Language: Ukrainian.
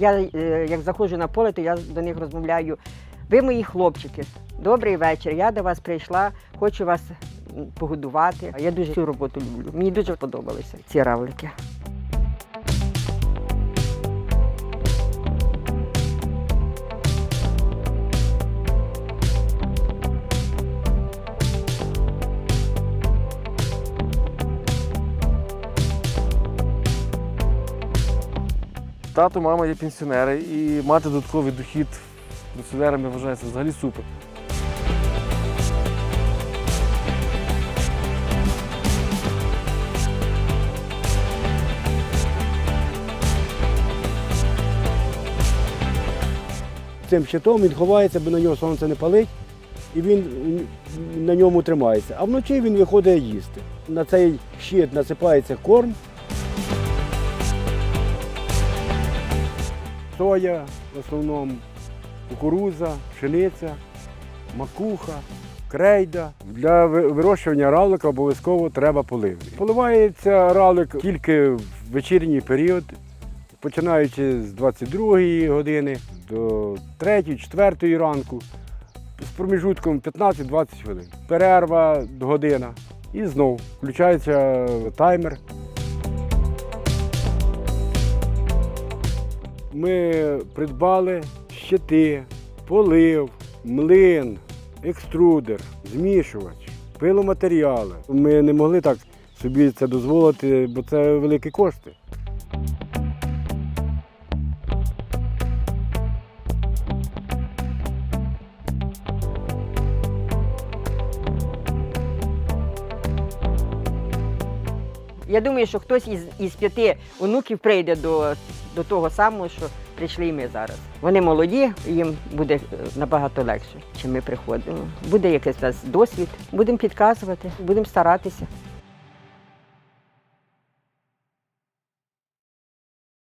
Я е, як заходжу на поле, то я до них розмовляю. Ви мої хлопчики, добрий вечір. Я до вас прийшла, хочу вас погодувати. Я дуже цю роботу люблю. Мені дуже подобалися ці равлики. Тато, мама є пенсіонери і мати додатковий дохід пенсіонерами вважається взагалі супер. Цим щитом він ховається, бо на нього сонце не палить, і він на ньому тримається. А вночі він виходить їсти. На цей щит насипається корм. Соя в основному, кукурудза, пшениця, макуха, крейда. Для вирощування равлика обов'язково треба полив. Поливається равлик тільки в вечірній період, починаючи з 22-ї години до 3-4 ранку, з проміжутком 15-20 хвилин. Перерва година і знов включається таймер. Ми придбали щити, полив, млин, екструдер, змішувач, пиломатеріали. Ми не могли так собі це дозволити, бо це великі кошти. Я думаю, що хтось із, із п'яти онуків прийде до, до того самого, що прийшли і ми зараз. Вони молоді, їм буде е, набагато легше, чим ми приходимо. Буде якийсь досвід, будемо підказувати, будемо старатися.